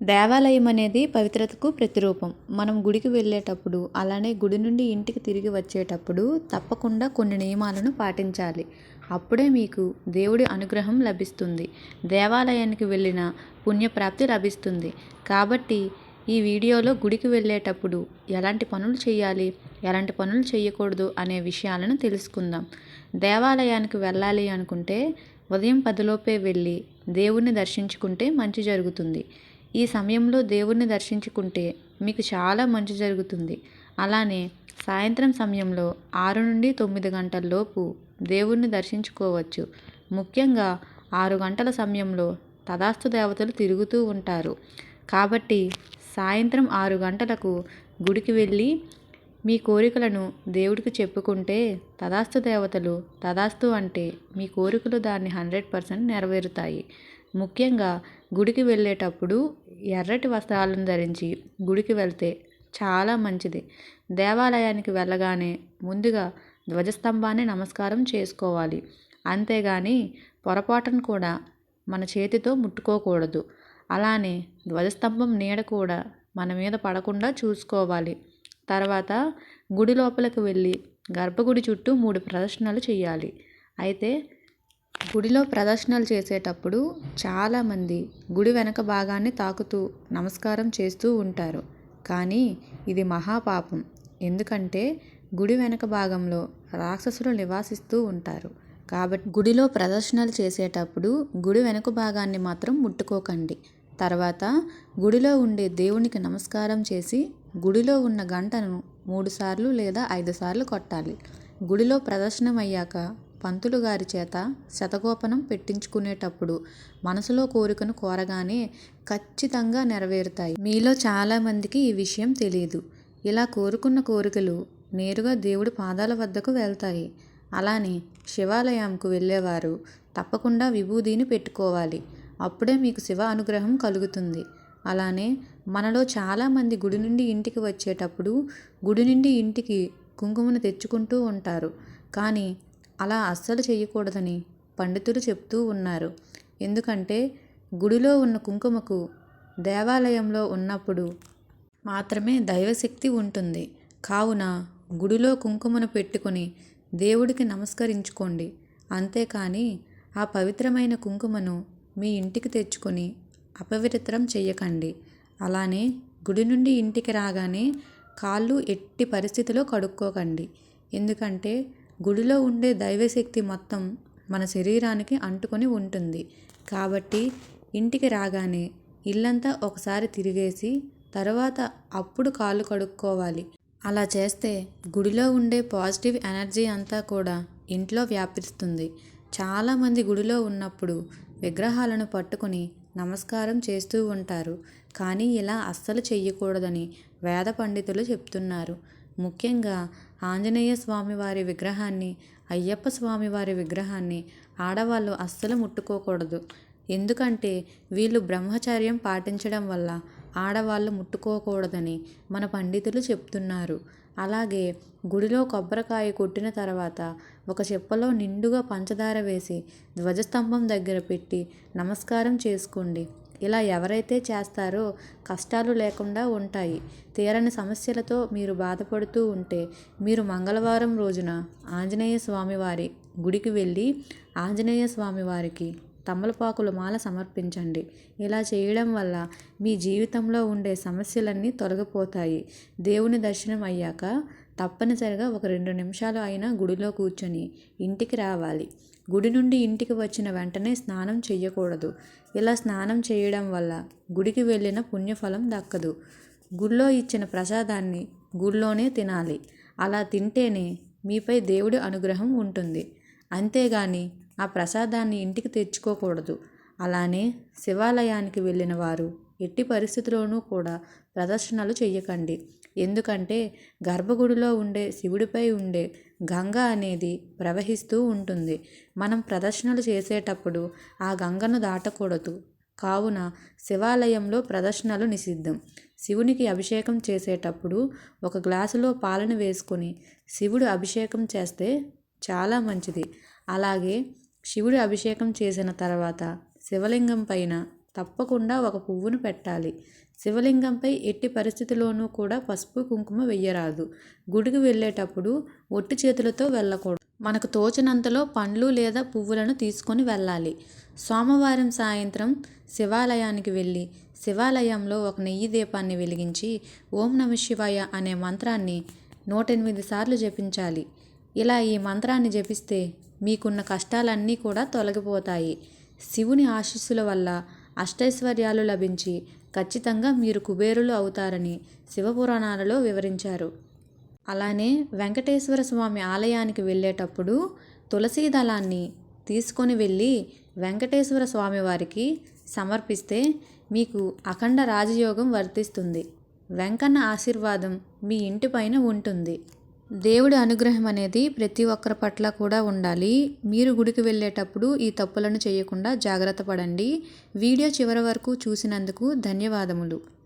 దేవాలయం అనేది పవిత్రతకు ప్రతిరూపం. మనం గుడికి వెళ్ళేటప్పుడు అలానే గుడి నుండి ఇంటికి తిరిగి వచ్చేటప్పుడు తప్పకుండా కొన్ని నియమాలను పాటించాలి. అప్పుడే మీకు దేవుడి అనుగ్రహం లభిస్తుంది. దేవాలయానికి వెళ్ళిన పుణ్యప్రాప్తి లభిస్తుంది. కాబట్టి ఈ వీడియోలో గుడికి వెళ్ళేటప్పుడు ఎలాంటి పనులు చేయాలి ఎలాంటి పనులు చేయకూడదు అనే విషయాలను తెలుసుకుందాం. దేవాలయానికి వెళ్ళాలి అనుకుంటే ఉదయం పదిలోపే వెళ్ళి దేవుణ్ణి దర్శించుకుంటే మంచి జరుగుతుంది. ఈ సమయంలో దేవుణ్ణి దర్శించుకుంటే మీకు చాలా మంచి జరుగుతుంది. అలానే సాయంత్రం సమయంలో ఆరు నుండి తొమ్మిది గంటల లోపు దేవుణ్ణి దర్శించుకోవచ్చు. ముఖ్యంగా ఆరు గంటల సమయంలో తదాస్తు దేవతలు తిరుగుతూ ఉంటారు. కాబట్టి సాయంత్రం ఆరు గంటలకు గుడికి వెళ్ళి మీ కోరికలను దేవుడికి చెప్పుకుంటే తదాస్తు దేవతలు తదాస్తు అంటే మీ కోరికలు దాన్ని హండ్రెడ్ పర్సెంట్ నెరవేరుతాయి. ముఖ్యంగా గుడికి వెళ్ళేటప్పుడు ఎర్రటి వస్త్రాలను ధరించి గుడికి వెళ్తే చాలా మంచిది. దేవాలయానికి వెళ్ళగానే ముందుగా ధ్వజస్తంభాన్ని నమస్కారం చేసుకోవాలి. అంతేగాని పొరపాటును కూడా మన చేతితో ముట్టుకోకూడదు. అలానే ధ్వజస్తంభం నీడ కూడా మన మీద పడకుండా చూసుకోవాలి. తర్వాత గుడి లోపలికి వెళ్ళి గర్భగుడి చుట్టూ మూడు ప్రదర్శనలు చేయాలి. అయితే గుడిలో ప్రదర్శనలు చేసేటప్పుడు చాలామంది గుడి వెనక భాగాన్ని తాకుతూ నమస్కారం చేస్తూ ఉంటారు. కానీ ఇది మహాపాపం. ఎందుకంటే గుడి వెనక భాగంలో రాక్షసులు నివాసిస్తూ ఉంటారు. కాబట్టి గుడిలో ప్రదర్శనలు చేసేటప్పుడు గుడి వెనుక భాగాన్ని మాత్రం ముట్టుకోకండి. తర్వాత గుడిలో ఉండే దేవునికి నమస్కారం చేసి గుడిలో ఉన్న గంటను మూడుసార్లు లేదా ఐదు సార్లు కొట్టాలి. గుడిలో ప్రదర్శనం అయ్యాక పంతులు గారి చేత శతగోపనం పెట్టించుకునేటప్పుడు మనసులో కోరికను కోరగానే ఖచ్చితంగా నెరవేరుతాయి. మీలో చాలామందికి ఈ విషయం తెలియదు ఇలా కోరుకున్న కోరికలు నేరుగా దేవుడి పాదాల వద్దకు వెళ్తాయి. అలానే శివాలయంకు వెళ్ళేవారు తప్పకుండా విభూదిని పెట్టుకోవాలి. అప్పుడే మీకు శివ అనుగ్రహం కలుగుతుంది. అలానే మనలో చాలామంది గుడి నుండి ఇంటికి వచ్చేటప్పుడు గుడి నుండి ఇంటికి కుంకుమను తెచ్చుకుంటూ ఉంటారు. కానీ అలా అస్సలు చేయకూడదని పండితులు చెప్తూ ఉన్నారు. ఎందుకంటే గుడిలో ఉన్న కుంకుమకు దేవాలయంలో ఉన్నప్పుడు మాత్రమే దైవశక్తి ఉంటుంది. కావున గుడిలో కుంకుమను పెట్టుకొని దేవుడికి నమస్కరించుకోండి. అంతేకాని ఆ పవిత్రమైన కుంకుమను మీ ఇంటికి తెచ్చుకొని అపవిత్రం చెయ్యకండి. అలానే గుడి నుండి ఇంటికి రాగానే కాళ్ళు ఎట్టి పరిస్థితిలో కడుక్కోకండి. ఎందుకంటే గుడిలో ఉండే దైవశక్తి మొత్తం మన శరీరానికి అంటుకొని ఉంటుంది. కాబట్టి ఇంటికి రాగానే ఇల్లంతా ఒకసారి తిరిగేసి తర్వాత అప్పుడు కాళ్ళు కడుక్కోవాలి. అలా చేస్తే గుడిలో ఉండే పాజిటివ్ ఎనర్జీ అంతా కూడా ఇంట్లో వ్యాపిస్తుంది. చాలామంది గుడిలో ఉన్నప్పుడు విగ్రహాలను పట్టుకొని నమస్కారం చేస్తూ ఉంటారు. కానీ ఇలా అస్సలు చెయ్యకూడదని వేద పండితులు చెప్తున్నారు. ముఖ్యంగా ఆంజనేయ స్వామి వారి విగ్రహాన్ని అయ్యప్ప స్వామి వారి విగ్రహాన్ని ఆడవాళ్ళు అస్సలు ముట్టుకోకూడదు. ఎందుకంటే వీళ్ళు బ్రహ్మచర్యం పాటించడం వల్ల ఆడవాళ్ళు ముట్టుకోకూడదని మన పండితులు చెప్తున్నారు. అలాగే గుడిలో కొబ్బరికాయ కొట్టిన తర్వాత ఒక చెప్పలో నిండుగా పంచదార వేసి ధ్వజస్తంభం దగ్గర పెట్టి నమస్కారం చేసుకోండి. ఇలా ఎవరైతే చేస్తారో కష్టాలు లేకుండా ఉంటాయి. తీరని సమస్యలతో మీరు బాధపడుతూ ఉంటే మీరు మంగళవారం రోజున ఆంజనేయ స్వామివారి గుడికి వెళ్ళి ఆంజనేయ స్వామివారికి తమలపాకుల మాల సమర్పించండి. ఇలా చేయడం వల్ల మీ జీవితంలో ఉండే సమస్యలన్నీ తొలగిపోతాయి. దేవుని దర్శనం అయ్యాక తప్పనిసరిగా ఒక రెండు నిమిషాలు అయినా గుడిలో కూర్చొని ఇంటికి రావాలి. గుడి నుండి ఇంటికి వచ్చిన వెంటనే స్నానం చేయకూడదు ఇలా స్నానం చేయడం వల్ల గుడికి వెళ్ళిన పుణ్యఫలం దక్కదు. గుళ్ళో ఇచ్చిన ప్రసాదాన్ని గుళ్ళోనే తినాలి. అలా తింటేనే మీపై దేవుడి అనుగ్రహం ఉంటుంది. అంతేగాని ఆ ప్రసాదాన్ని ఇంటికి తెచ్చుకోకూడదు. అలానే శివాలయానికి వెళ్ళిన వారు ఎట్టి పరిస్థితుల్లోనూ కూడా ప్రదర్శనలు చెయ్యకండి. ఎందుకంటే గర్భగుడిలో ఉండే శివుడిపై ఉండే గంగ అనేది ప్రవహిస్తూ ఉంటుంది. మనం ప్రదర్శనలు చేసేటప్పుడు ఆ గంగను దాటకూడదు. కావున శివాలయంలో ప్రదర్శనలు నిషిద్ధం. శివునికి అభిషేకం చేసేటప్పుడు ఒక గ్లాసులో పాలను వేసుకొని శివుడు అభిషేకం చేస్తే చాలా మంచిది. అలాగే శివుడు అభిషేకం చేసిన తర్వాత శివలింగం పైన తప్పకుండా ఒక పువ్వును పెట్టాలి. శివలింగంపై ఎట్టి పరిస్థితిలోనూ కూడా పసుపు కుంకుమ వెయ్యరాదు. గుడికి వెళ్ళేటప్పుడు ఒట్టి చేతులతో వెళ్ళకూడదు. మనకు తోచినంతలో పండ్లు లేదా పువ్వులను తీసుకొని వెళ్ళాలి. సోమవారం సాయంత్రం శివాలయానికి వెళ్ళి శివాలయంలో ఒక నెయ్యి దీపాన్ని వెలిగించి ఓం నమ శివాయ అనే మంత్రాన్ని నూట ఎనిమిది సార్లు జపించాలి. ఇలా ఈ మంత్రాన్ని జపిస్తే మీకున్న కష్టాలన్నీ కూడా తొలగిపోతాయి. శివుని ఆశీస్సుల వల్ల అష్టైశ్వర్యాలు లభించి ఖచ్చితంగా మీరు కుబేరులు అవుతారని శివపురాణాలలో వివరించారు. అలానే వెంకటేశ్వర స్వామి ఆలయానికి వెళ్ళేటప్పుడు తులసీ దళాన్ని తీసుకొని వెళ్ళి వెంకటేశ్వర స్వామి వారికి సమర్పిస్తే మీకు అఖండ రాజయోగం వర్తిస్తుంది. వెంకన్న ఆశీర్వాదం మీ ఇంటిపైన ఉంటుంది. దేవుడి అనుగ్రహం అనేది ప్రతి ఒక్కరి పట్ల కూడా ఉండాలి. మీరు గుడికి వెళ్ళేటప్పుడు ఈ తప్పులను చేయకుండా జాగ్రత్త పడండి. వీడియో చివరి వరకు చూసినందుకు ధన్యవాదములు.